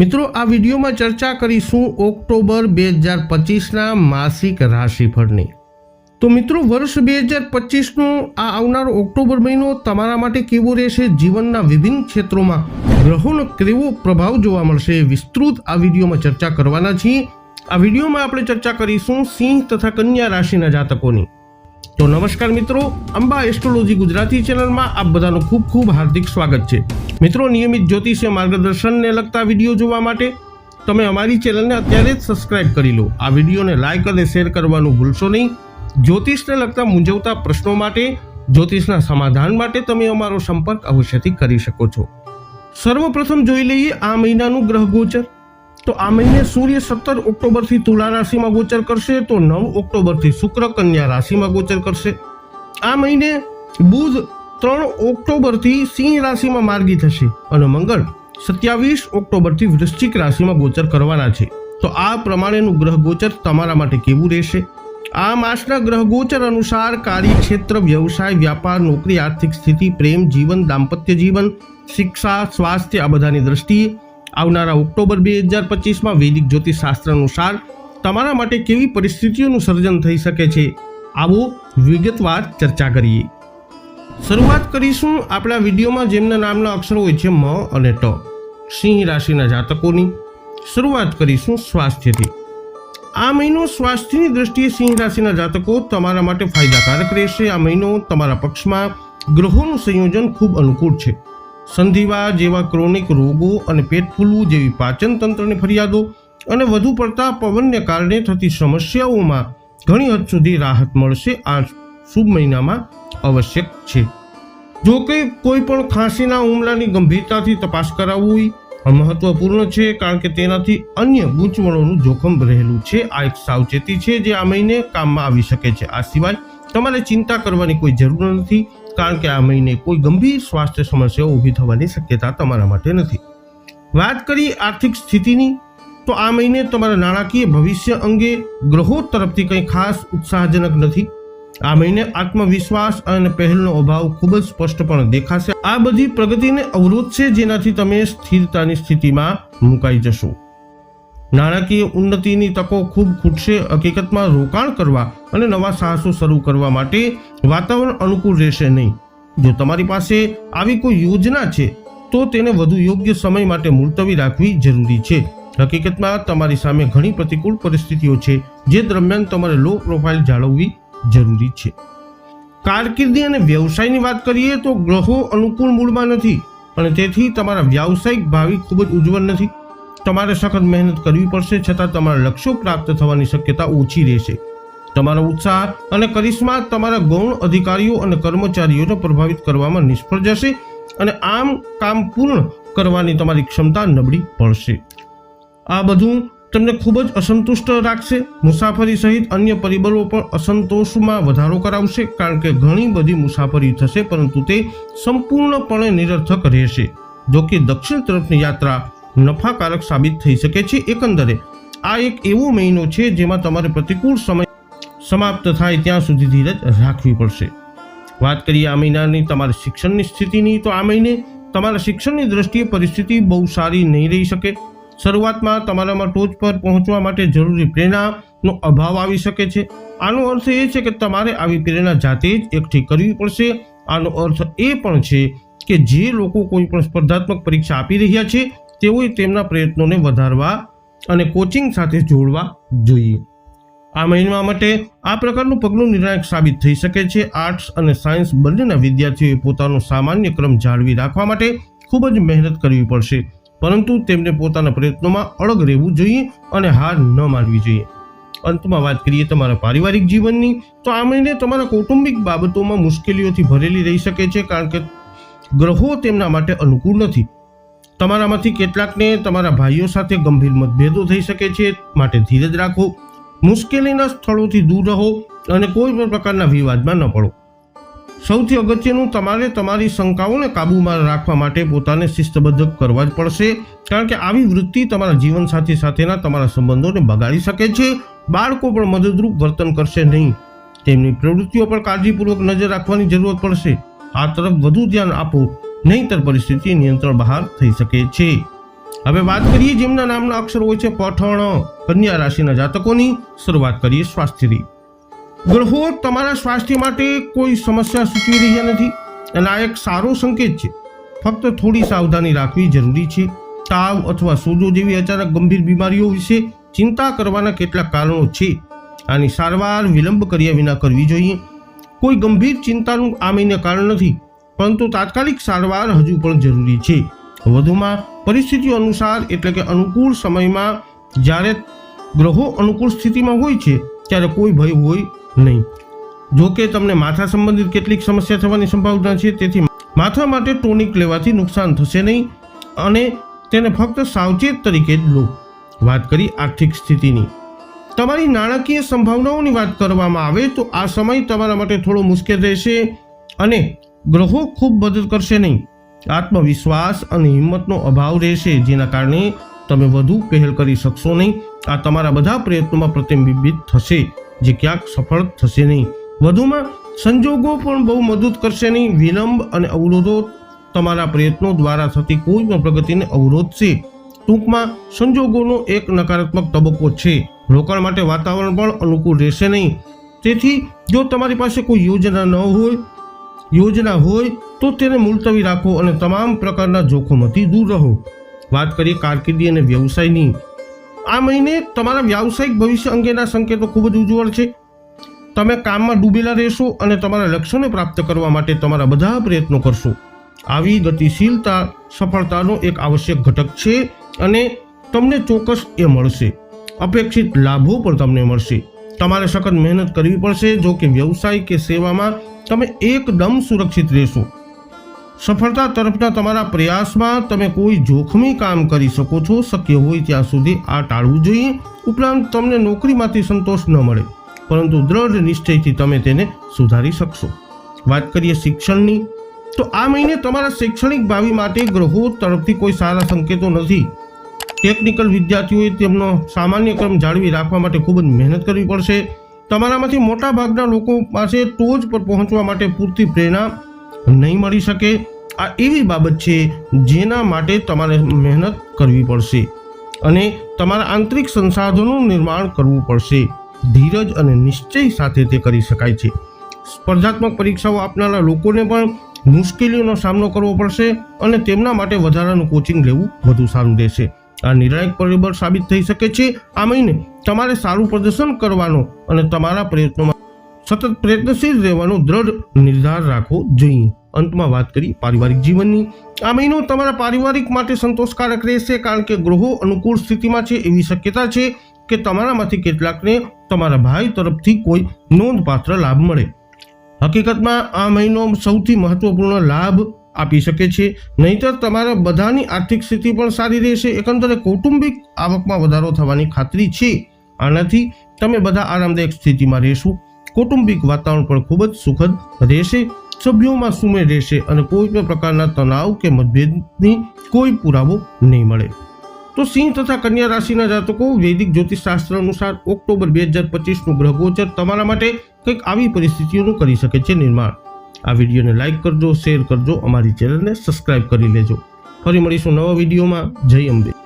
મિત્રો, આ વિડીયોમાં ચર્ચા કરીશું ઓક્ટોબર બે હજાર પચીસના માસિક રાશિફળની. તો મિત્રો, વર્ષ બે હજાર પચીસનો આ આવનારો ઓક્ટોબર મહિનો તમારા માટે કેવો રહેશે? જીવનના વિભિન્ન ક્ષેત્રોમાં ગ્રહોનો કેવો પ્રભાવ જોવા મળશે? વિસ્તૃત આ વિડીયોમાં ચર્ચા કરવાના છીએ. આ વિડીયોમાં આપણે ચર્ચા કરીશું સિંહ તથા કન્યા રાશિના જાતકોની. તો નમસ્કાર મિત્રો, અંબા એસ્ટ્રોલોજી ગુજરાતી ચેનલમાં આપ બધાનું ખૂબ ખૂબ હાર્દિક સ્વાગત છે. મિત્રો, નિયમિત જ્યોતિષીય માર્ગદર્શનને લગતા વીડિયો જોવા માટે તમે અમારી ચેનલને અત્યારે જ સબસ્ક્રાઇબ કરી લો. આ વિડીયોને લાઇક અને શેર કરવાનું ભૂલશો નહીં. જ્યોતિષને લગતા મૂંઝવતા પ્રશ્નો માટે, જ્યોતિષના સમાધાન માટે તમે અમારો સંપર્ક અવશ્યથી કરી શકો છો. સર્વપ્રથમ જોઈ લઈએ આ મહિનાનું ગ્રહ ગોચર. તો આ મહિને સૂર્ય સત્તર ઓક્ટોબરથી તુલા રાશિમાં ગોચર કરશે, તો નવ ઓક્ટોબરથી શુક્ર કન્યા રાશિમાં ગોચર કરશે. આ મહિને બુધ ત્રણ ઓક્ટોબરથી સિંહ રાશિમાં માર્ગી થશે અને મંગળ સત્યાવીસ ઓક્ટોબરથી વૃશ્ચિક રાશિમાં ગોચર કરવાના છે. તો આ પ્રમાણેનું ગ્રહ ગોચર તમારા માટે કેવું રહેશે? આ માસના ગ્રહ ગોચર અનુસાર કાર્યક્ષેત્ર, વ્યવસાય, વ્યાપાર, નોકરી, આર્થિક સ્થિતિ, પ્રેમ, જીવન, દાંપત્ય જીવન, શિક્ષા, સ્વાસ્થ્ય આ બધાની દ્રષ્ટિએ આવનારા ઓક્ટોબર બે હજાર પચીસમાં વૈદિક જ્યોતિષ શાસ્ત્ર અનુસાર તમારા માટે કેવી પરિસ્થિતિઓનું સર્જન થઈ શકે છે? આવો વિગતવાર ચર્ચા કરીએ. શરૂઆત કરીશું આપણા વિડીયોમાં જેમના નામના અક્ષરો હોય છે મ અને ટ. સિંહ રાશિના જાતકોની. શરૂઆત કરીશું સ્વાસ્થ્યથી. આ મહિનો સ્વાસ્થ્યની દ્રષ્ટિએ સિંહ રાશિના જાતકો તમારા માટે ફાયદાકારક રહેશે. આ મહિનો તમારા પક્ષમાં ગ્રહોનું સંયોજન ખૂબ અનુકૂળ છે. સંધિવા જેવા ક્રોનિક રોગો અને પેટ ફૂલવું જેવી પાચન તંત્રની ફરિયાદો અને વધુ પડતા પવનને કારણે થતી સમસ્યાઓમાં ઘણી હદ સુધી રાહત મળશે. આ શુભ મહિનામાં આવશ્યક છે. જો કે કોઈ પણ ખાંસીના હુમલાની ગંભીરતાથી તપાસ કરાવવી મહત્વપૂર્ણ છે, કારણ કે તેનાથી અન્ય ગૂંચવણોનું જોખમ રહેલું છે. આ એક સાવચેતી છે જે આ મહિને કામમાં આવી શકે છે. આ સિવાય તમારે ચિંતા કરવાની કોઈ જરૂર નથી. કારણ કે આ મહિને કોઈ ગંભીર સ્વાસ્થ્ય સમસ્યાઓ ઊભી થવાની શક્યતા તમારા માટે નથી. વાત કરી આર્થિક સ્થિતિની, તો આ મહિને તમારા નાણાકીય ભવિષ્ય અંગે ગ્રહો તરફથી કંઈ ખાસ ઉત્સાહજનક નથી. આ મહિને આત્મવિશ્વાસ અને પહેલનો અભાવ ખૂબ જ સ્પષ્ટપણે દેખાશે. આ બધી પ્રગતિને અવરોધશે જેનાથી તમે સ્થિરતાની સ્થિતિમાં મુકાઈ જશો. નાણાકીય ઉન્નતિની તકો ખૂબ ખૂટશે, હકીકતમાં રોકાણ કરવા અને નવા સાહસો શરૂ કરવા માટે વાતાવરણ અનુકૂળ રહેશે નહીં. જો તમારી પાસે આવી કોઈ યોજના છે, તો તેને વધુ યોગ્ય સમય માટે મુલતવી રાખવી જરૂરી છે. હકીકતમાં તમારી સામે ઘણી પ્રતિકૂળ પરિસ્થિતિઓ છે, જે દરમિયાન તમારે લો પ્રોફાઇલ જાળવવી જરૂરી છે. કારકિર્દી અને વ્યવસાયની વાત કરીએ તો ગ્રહો અનુકૂળ મૂળમાં નથી અને તેથી તમારા વ્યાવસાયિક ભાવિ ખૂબ જ ઉજ્જવળ નથી. તમારે સખત મહેનત કરવી પડશે, છતાં તમારા લક્ષ્યો પ્રાપ્ત થવાની શક્યતા ઓછી રહેશે. તમારો ઉત્સાહ અને કરિશ્મા તમારા ગૌણ અધિકારીઓ અને કર્મચારીઓને પ્રભાવિત કરવામાં નિષ્ફળ જશે અને આમ કામ પૂર્ણ કરવાની તમારી ક્ષમતા નબળી પડશે. આ બધું તમને ખૂબ જ અસંતુષ્ટ રાખશે. મુસાફરી સહિત અન્ય પરિબળો પણ અસંતોષમાં વધારો કરાવશે, કારણ કે ઘણી બધી મુસાફરી થશે, પરંતુ તે સંપૂર્ણપણે નિરર્થક રહેશે. જોકે દક્ષિણ તરફની યાત્રા નફાકારક સાબિત થઈ શકે છે. એકંદરે, આ એક એવો મહિનો છે જેમાં તમારે પ્રતિકૂળ સમય સમાપ્ત થાય ત્યાં સુધી ધીરજ રાખવી પડશે. વાત કરીએ આ મહિનાની, તમારી શિક્ષણની સ્થિતિની, તો આ મહિને તમારા શિક્ષણની દ્રષ્ટિએ પરિસ્થિતિ બહુ સારી નહીં રહી શકે. શરૂઆતમાં તમારામાં ટોચ પર પહોંચવા માટે જરૂરી પ્રેરણાનો અભાવ આવી શકે છે. આનો અર્થ એ છે કે તમારે આવી પ્રેરણા જાતે જ એકઠી કરવી પડશે. આનો અર્થ એ પણ છે કે જે લોકો કોઈ પણ સ્પર્ધાત્મક પરીક્ષા આપી રહ્યા છે તેઓએ તેમના પ્રયત્નોને વધારવા અને કોચિંગ સાથે જોડવા જોઈએ. આ મહિના માટે આ પ્રકારનું પગલું નિર્ણાયક સાબિત થઈ શકે છે. આર્ટ્સ અને સાયન્સ બંનેના વિદ્યાર્થીઓએ પોતાનો સામાન્ય ક્રમ જાળવી રાખવા માટે ખૂબ જ મહેનત કરવી પડશે. પરંતુ તેમને પોતાના પ્રયત્નોમાં અળગ રહેવું જોઈએ અને હાર ન માનવી જોઈએ. અંતમાં વાત કરીએ તમારા પારિવારિક જીવનની, તો આ મહિને તમારા કૌટુંબિક બાબતોમાં મુશ્કેલીઓથી ભરેલી રહી શકે છે, કારણ કે ગ્રહો તેમના માટે અનુકૂળ નથી. તમારામાંથી કેટલાકને તમારા ભાઈઓ સાથે ગંભીર મતભેદો થઈ શકે છે, માટે ધીરજ રાખો, મુશ્કેલીના સ્થળોથી દૂર રહો અને કોઈ પણ પ્રકારના વિવાદમાં ન પડો. સૌથી અગત્યનું તમારે તમારી શંકાઓને કાબૂમાં રાખવા માટે પોતાને શિસ્તબદ્ધ કરવા જ પડશે, કારણ કે આવી વૃત્તિ તમારા જીવનસાથી સાથેના તમારા સંબંધોને બગાડી શકે છે, બાળકો પણ મદદરૂપ વર્તન કરશે નહીં. તેમની પ્રવૃત્તિઓ પર કાળજીપૂર્વક નજર રાખવાની જરૂરત પડશે. આ તરફ વધુ ધ્યાન આપો. નહીંતર પરિસ્થિતિ નિયંત્રણ બહાર થઈ શકે છે. હવે વાત કરીએ જેમના નામના અક્ષર હોય છે પઠણ. કન્યા રાશિના જાતકોની શરૂઆત કરીએ સ્વાસ્થ્યની. ગ્રહો, તમારા સ્વાસ્થ્ય માટે કોઈ સમસ્યા સૂચવી રહ્યા નથી. અને આ એક સારો સંકેત છે. ફક્ત થોડી સાવધાની રાખવી જરૂરી છે. તાવ અથવા સોજો જેવી અચાનક ગંભીર બીમારીઓ વિશે ચિંતા કરવાના કેટલાક કારણો છે. આની સારવાર વિલંબ કર્યા વિના કરવી જોઈએ. કોઈ ગંભીર ચિંતાનું આ મહિને કારણ નથી. પરંતુ તાત્કાલિક સારવાર હજુ પણ જરૂરી છે. વધુમાં પરિસ્થિતિઓ અનુસાર એટલે કે અનુકૂળ સમયમાં જ્યારે ગ્રહો અનુકૂળ સ્થિતિમાં હોય છે, ત્યારે કોઈ ભય હોય નહીં. જો કે તમને માથા સંબંધિત કેટલીક સમસ્યા થવાની સંભાવના છે, તેથી માથા માટે ટોનિક લેવાથી નુકસાન થશે નહીં અને તેને ફક્ત સાવચેત તરીકે જ લો. વાત કરી આર્થિક સ્થિતિની. તમારી નાણાકીય સંભાવનાઓની વાત કરવામાં આવે તો આ સમય તમારા માટે થોડો મુશ્કેલ રહેશે અને ગ્રહો ખૂબ મદદ કરશે નહીં. આત્મવિશ્વાસ અને હિંમતનો અભાવ રહેશે, જેના કારણે તમે વધુ પહેલ કરી શકશો નહીં. આ તમારા બધા પ્રયત્નોમાં પ્રતિબિંબિત થશે, જે ક્યાંક સફળ થશે નહીં. વધુમાં, સંજોગો પણ બહુ મદદ કરશે નહીં. વિલંબ અને અવરોધો તમારા પ્રયત્નો દ્વારા થતી કોઈ પણ પ્રગતિને અવરોધશે. ટૂંકમાં, સંજોગોનો એક નકારાત્મક તબક્કો છે. રોકાણ માટે વાતાવરણ પણ અનુકૂળ રહેશે નહીં. તેથી, જો તમારી પાસે કોઈ યોજના ન હોય યોજના હોય તો તેને મુલતવી રાખો અને તમામ પ્રકારના જોખમોથી દૂર રહો. વાત કરીએ કારકિર્દી અને વ્યવસાયની. આ મહિને તમારા વ્યાવસાયિક ભવિષ્ય અંગેના સંકેતો ખૂબ જ ઉજ્જવળ છે. તમે કામમાં ડૂબેલા રહેશો અને તમારા લક્ષ્યોને પ્રાપ્ત કરવા માટે તમારા બધા પ્રયત્નો કરશો. આવી ગતિશીલતા, સફળતાનો એક આવશ્યક ઘટક છે અને તમને ચોક્કસ એ મળશે. અપેક્ષિત લાભો પણ તમને મળશે. તમારે સખત મહેનત કરવી પડશે, જો કે વ્યવસાય કે સેવામાં તમે એકદમ સુરક્ષિત રહેશો. સફળતા તરફના તમારા પ્રયાસમાં તમે કોઈ જોખમી કામ કરી શકો છો, શક્ય હોય ત્યાં સુધી આ ટાળવું જોઈએ. ઉપરાંત તમને નોકરીમાંથી સંતોષ ન મળે, પરંતુ દ્રઢ નિશ્ચયથી તમે તેને સુધારી શકશો. વાત કરીએ શિક્ષણની, તો આ મહિને તમારા શૈક્ષણિક ભાવિ માટે ગ્રહો તરફથી કોઈ સારા સંકેતો નથી. ટેકનિકલ વિદ્યાર્થીઓએ તેમનો સામાન્ય ક્રમ જાળવી રાખવા માટે ખૂબ જ મહેનત કરવી પડશે. તમારામાંથી મોટાભાગના લોકો પાસે ટોચ પર પહોંચવા માટે પૂરતી પ્રેરણા નહીં મળી શકે. આ એવી બાબત છે જેના માટે તમારે મહેનત કરવી પડશે અને તમારા આંતરિક સંસાધનોનું નિર્માણ કરવું પડશે. ધીરજ અને નિશ્ચય સાથે તે કરી શકાય છે. સ્પર્ધાત્મક પરીક્ષાઓ આપનારા લોકોને પણ મુશ્કેલીઓનો સામનો કરવો પડશે અને તેમના માટે વધારાનું કોચિંગ લેવું વધુ સારું રહેશે. આ નિર્ણાયક પરિબળ સાબિત થઈ શકે છે આ મહિને તમારે સારું પ્રદર્શન કરવાનો અને તમારા પ્રયત્નોમાં સતત પ્રયત્નશીલ રહેવાનો દ્રઢ નિર્ધાર રાખવો જોઈએ. અંતમાં વાત કરી પારિવારિક જીવનની. આ મહિનો તમારા પારિવારિક માટે સંતોષકારક રહેશે કારણ કે ગ્રહો અનુકૂળ સ્થિતિમાં છે એવી શક્યતા છે કે તમારામાંથી કેટલાકને તમારા ભાઈ તરફથી કોઈ નોંધપાત્ર લાભ મળે. હકીકતમાં આ મહિનો સૌથી મહત્વપૂર્ણ લાભ આપી શકે છે. નહીતર તમારા બધાની આર્થિક સ્થિતિ પણ સારી રહેશે. એકંદરે કૌટુંબિક આવકમાં વધારો થવાની ખાતરી છે. આનાથી તમે બધા આરામદાયક સ્થિતિમાં રહેશો. કૌટુંબિક વાતાવરણ પણ ખૂબ જ સુખદ રહેશે. સભ્યોમાં સુમેળ રહેશે અને કોઈ પણ પ્રકારના તણાવ કે મતભેદની કોઈ પુરાવો નહીં મળે. તો સિંહ તથા કન્યા રાશિના જાતકો વૈદિક જ્યોતિષશાસ્ત્ર અનુસાર ઓક્ટોબર બે હજાર પચીસનું ગ્રહ ગોચર તમારા માટે કંઈક આવી પરિસ્થિતિઓનું કરી શકે છે નિર્માણ. આ વિડીયોને લાઇક કરજો, શેર કરજો, અમારી ચેનલને સબસ્ક્રાઇબ કરી લેજો. ફરી મળીશું નવા વિડીયોમાં. જય અંબે.